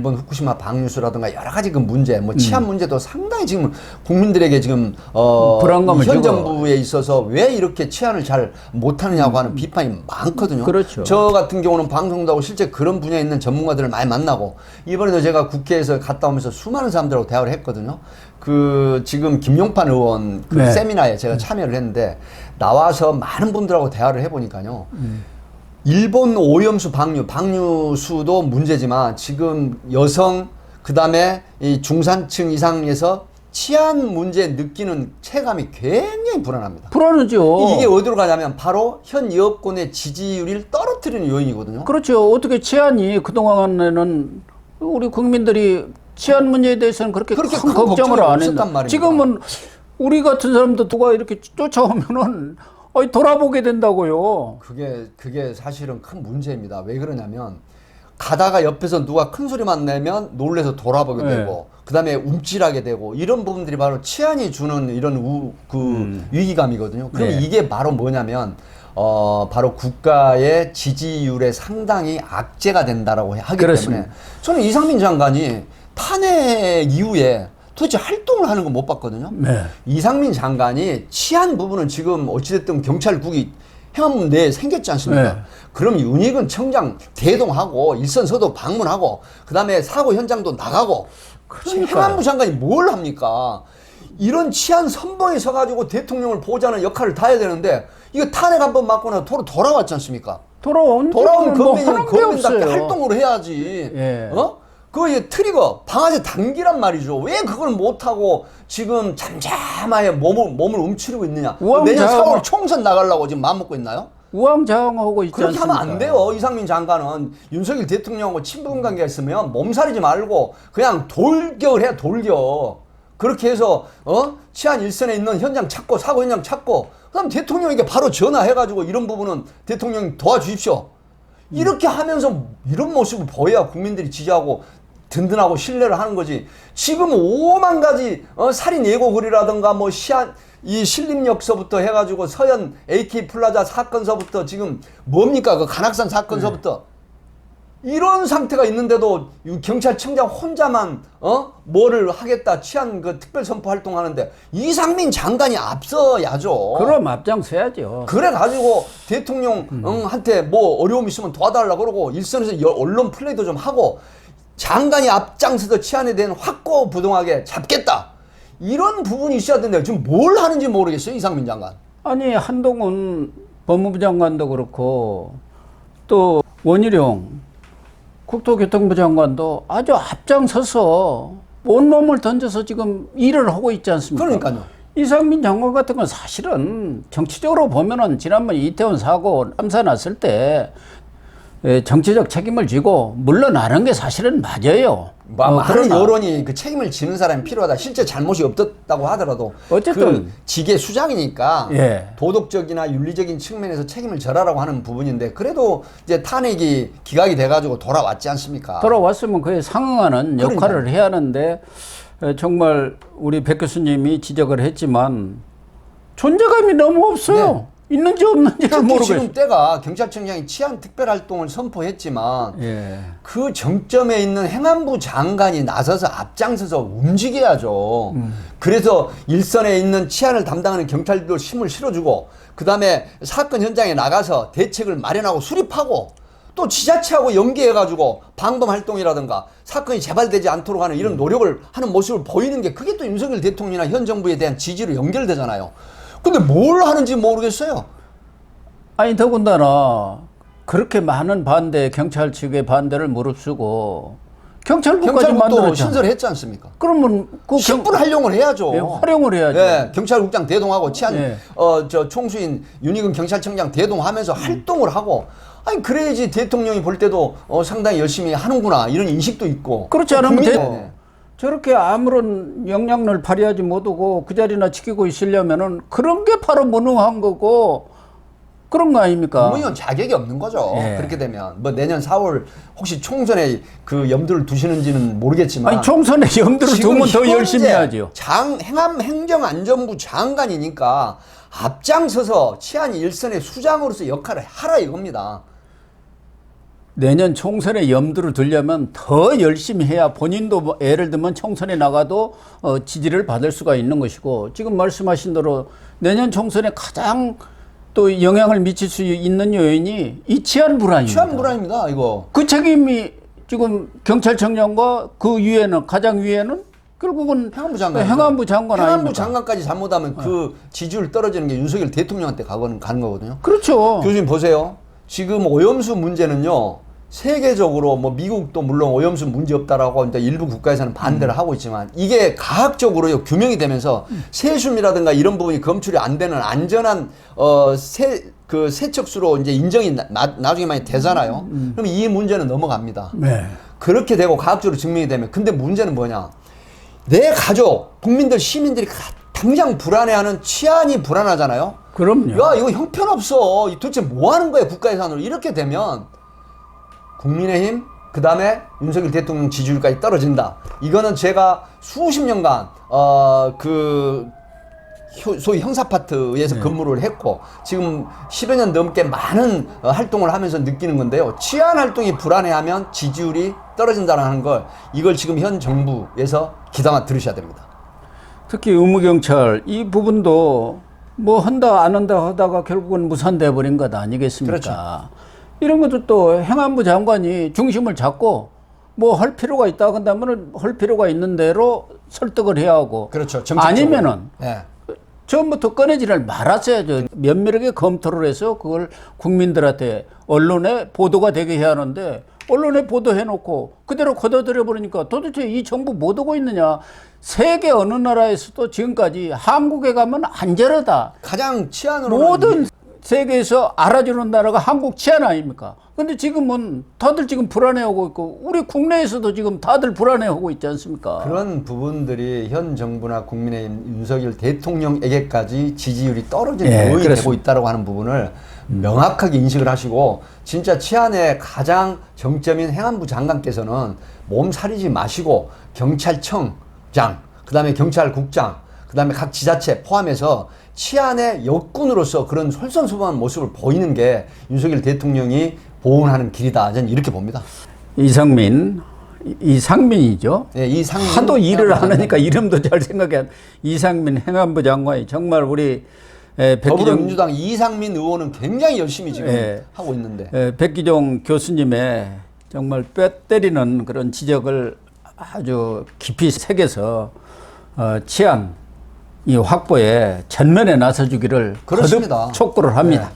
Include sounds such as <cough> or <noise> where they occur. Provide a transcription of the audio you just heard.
일본 후쿠시마 방류수라든가 여러 가지 그 문제, 뭐 치안 문제도 상당히 지금 국민들에게 지금 어, 음. 불안감을 현 주고. 정부에 있어서 왜 이렇게 치안을 잘 못하느냐고 하는 비판이 많거든요. 음. 그렇죠. 저 같은 경우는 방송도 하고 실제 그런 분야에 있는 전문가들을 많이 만나고 이번에도 제가 국회에서 갔다 오면서 수많은 사람들하고 대화를 했거든요. 그 지금 김용판 의원 그 네. 세미나에 제가 참여를 했는데 나와서 많은 분들하고 대화를 해보니까요. 일본 오염수 방류, 방류수도 문제지만 지금 여성 그 다음에 이 중산층 이상에서 치안 문제 느끼는 체감이 굉장히 불안합니다. 불안하죠. 이게 어디로 가냐면 바로 현 여권의 지지율을 떨어뜨리는 요인이거든요. 그렇죠. 어떻게 치안이 그동안에는 우리 국민들이 치안 문제에 대해서는 그렇게, 그렇게 큰 큰 걱정을 안 했다. 말입니다. 지금은 우리 같은 사람도 누가 이렇게 쫓아오면은 어이 돌아보게 된다고요. 그게 그게 사실은 큰 문제입니다. 왜 그러냐면 가다가 옆에서 누가 큰 소리만 내면 놀래서 돌아보게 네. 되고 그다음에 움찔하게 되고 이런 부분들이 바로 치안이 주는 이런 우, 그 위기감이거든요. 그럼 음. 네. 이게 바로 뭐냐면 어 바로 국가의 지지율에 상당히 악재가 된다라고 하기 그렇습니다. 때문에 저는 이상민 장관이 탄핵 이후에 도대체 활동을 하는 거못 봤거든요. 네. 이상민 장관이 치안 부분은 지금 어찌됐든 경찰국이 행안부 내에 생겼지 않습니까? 네. 그럼 윤희근 청장 대동하고 일선서도 방문하고 그다음에 사고 현장도 나가고 그러니까요. 행안부 장관이 뭘 합니까? 이런 치안 선봉에 서가지고 대통령을 보호하는 역할을 다 해야 되는데 이거 탄핵 한 번 맞고 나서 도로 돌아왔지 않습니까? 돌아온 돌아온 뭐 건배는 하는 게 건배답게 없어요. 활동으로 해야지. 예. 어? 이제 트리거 방아쇠 단기란 말이죠. 왜 그걸 못 하고 지금 잠잠하게 몸을 몸을 움츠리고 있느냐? 내년 4월 총선 나가려고 지금 마음 먹고 있나요? 우왕좌왕하고 있지 그렇게 않습니까? 하면 안 돼요. 이상민 장관은 윤석열 대통령하고 친분 관계가 있으면 몸살이지 말고 그냥 돌격을 해야 돌격. 그렇게 해서 어 치안 일선에 있는 현장 찾고 사고 현장 찾고 그다음 대통령에게 바로 전화해가지고 이런 부분은 대통령이 도와주십시오. 이렇게 하면서 이런 모습을 보여야 국민들이 지지하고 든든하고 신뢰를 하는 거지. 지금 오만 가지 어, 살인 예고글이라든가 뭐 시안 이 신림역서부터 해가지고 서현 AK 플라자 사건서부터 지금 뭡니까 그 간악산 사건서부터 이런 상태가 있는데도 이 경찰청장 혼자만 어 뭐를 하겠다 치안 그 특별 선포 활동하는데 이상민 장관이 앞서야죠. 그럼 앞장서야죠. 그래 가지고 대통령한테 뭐 어려움 있으면 도와달라 그러고 일선에서 여- 언론 플레이도 좀 하고 장관이 앞장서서 치안에 대한 확고부동하게 잡겠다 이런 부분이 있어야 되는데 지금 뭘 하는지 모르겠어요 이상민 장관. 아니 한동훈 법무부 장관도 그렇고 또 원희룡 국토교통부 장관도 아주 앞장서서 온몸을 던져서 지금 일을 하고 있지 않습니까? 그러니까요. 이상민 장관 같은 건 사실은 정치적으로 보면은 지난번 이태원 사고 참사 났을 때 에, 정치적 책임을 지고 물러나는 게 사실은 맞아요. 마- 어, 많은 여론이 그 책임을 지는 사람이 필요하다. 실제 잘못이 없었다고 하더라도 어쨌든 그 직의 수장이니까 예. 도덕적이나 윤리적인 측면에서 책임을 져라라고 하는 부분인데 그래도 이제 탄핵이 기각이 돼가지고 돌아왔지 않습니까? 돌아왔으면 그에 상응하는 역할을 해야 하는데 에, 정말 우리 백 교수님이 지적을 했지만 존재감이 너무 없어요. 있는지 없는지를 특히 모르겠어요. 지금 때가 경찰청장이 치안 특별 활동을 선포했지만 예. 그 정점에 있는 행안부 장관이 나서서 앞장서서 움직여야죠. 그래서 일선에 있는 치안을 담당하는 경찰들도 힘을 실어주고 그 다음에 사건 현장에 나가서 대책을 마련하고 수립하고 또 지자체하고 연계해가지고 방범 활동이라든가 사건이 재발되지 않도록 하는 이런 노력을 하는 모습을 보이는 게 그게 또 윤석열 대통령이나 현 정부에 대한 지지로 연결되잖아요. 근데 뭘 하는지 모르겠어요. 아니 더군다나 그렇게 많은 반대 경찰 측의 반대를 무릅쓰고 경찰국까지 만들었잖아. 신설했지 않습니까? 그러면 그 경, 10분 활용을 해야죠. 예, 활용을 해야죠. 예, 경찰국장 대동하고 치안 예. 어저 총수인 윤희근 경찰청장 대동하면서 활동을 하고 아니 그래야지 대통령이 볼 때도 어 상당히 열심히 하는구나 이런 인식도 있고 그렇지 않으면 대- 네. 저렇게 아무런 영향을 발휘하지 못하고 그 자리나 지키고 있으려면은 그런 게 바로 무능한 거고 그런 거 아닙니까? 국무위원 자격이 없는 거죠. 예. 그렇게 되면 뭐 내년 4월 혹시 총선에 그 염두를 두시는지는 모르겠지만 아니 총선에 <laughs> 염두를 두면 더 열심히 해야죠. 장 행안 행정안전부 장관이니까 앞장서서 치안 일선의 수장으로서 역할을 하라 이겁니다. 내년 총선에 염두를 두려면 더 열심히 해야 본인도 뭐 예를 들면 총선에 나가도 어, 지지를 받을 수가 있는 것이고 지금 말씀하신 대로 내년 총선에 가장 또 영향을 미칠 수 있는 요인이 이 치안 불안입니다. 취한 불안입니다. 이거. 그 책임이 지금 경찰청장과 그 위에는 가장 위에는 결국은 행안부 장관. 행안부 장관 행안부? 장관까지 잘못하면 그 지지율 떨어지는 게 윤석열 대통령한테 가는 가는 거거든요. 그렇죠. 교수님 보세요. 지금 오염수 문제는요. 세계적으로 뭐 미국도 물론 오염수 문제 없다라고 이제 일부 국가에서는 반대를 하고 있지만 이게 과학적으로 규명이 되면서 세슘이라든가 이런 부분이 검출이 안 되는 안전한 어세 그 세척수로 이제 인정이 나, 나, 중에 많이 되잖아요. 그럼 이 문제는 넘어갑니다. 네. 그렇게 되고 과학적으로 증명이 되면 근데 문제는 뭐냐? 내 가족, 국민들, 시민들이 가- 당장 불안해하는 치안이 불안하잖아요. 그럼요. 야 이거 형편없어 이 도대체 뭐 하는 거야 국가 예산으로 이렇게 되면 국민의힘 그 다음에 윤석열 대통령 지지율까지 떨어진다 이거는 제가 수십 년간 어 그 소위 형사파트에서 네. 근무를 했고 지금 10여 년 넘게 많은 어, 활동을 하면서 느끼는 건데요 치안 활동이 불안해하면 지지율이 떨어진다는 걸 이걸 지금 현 정부에서 기담아 들으셔야 됩니다 특히 의무경찰 이 부분도 뭐 한다 안 한다 하다가 결국은 무산돼 버린 것 아니겠습니까? 그렇죠. 이런 것도 또 행안부 장관이 중심을 잡고 뭐 할 필요가 있다 한다면은 할 필요가 있는 대로 설득을 해야 하고 그렇죠. 아니면은 예. 처음부터 꺼내지를 말았어야죠. 면밀하게 검토를 해서 그걸 국민들한테 언론에 보도가 되게 해야 하는데 언론에 보도해놓고 그대로 걷어들여 버리니까 도대체 이 정부 못 오고 있느냐. 세계 어느 나라에서도 지금까지 한국에 가면 안전하다. 가장 치안으로 모든 세계에서 알아주는 나라가 한국 치안 아닙니까? 근데 지금은 다들 지금 불안해하고 있고 우리 국내에서도 지금 다들 불안해하고 있지 않습니까? 그런 부분들이 현 정부나 국민의힘 윤석열 대통령에게까지 지지율이 떨어지는 예, 요인이 되고. 있다고 하는 부분을 명확하게 인식을 하시고 진짜 치안의 가장 정점인 행안부 장관께서는 몸살이지 마시고 경찰청장 그다음에 경찰국장 그 다음에 각 지자체 포함해서 치안의 역군으로서 그런 솔선수범한 모습을 보이는 게 윤석열 대통령이 보훈하는 길이다. 저는 이렇게 봅니다. 이상민, 이- 이상민이죠. 예, 이 상민 하도 일을 안. 하니까 이름도 잘 생각이 안. 이상민 행안부 장관이 정말 우리 에, 백기정 더불어민주당 이상민 의원은 굉장히 열심히 지금 예. 하고 있는데 에, 백기정 교수님의 정말 뼈 때리는 그런 지적을 아주 깊이 새겨서 어, 치안 이 확보에 전면에 나서주기를 그렇습니다. 거듭 촉구를 합니다.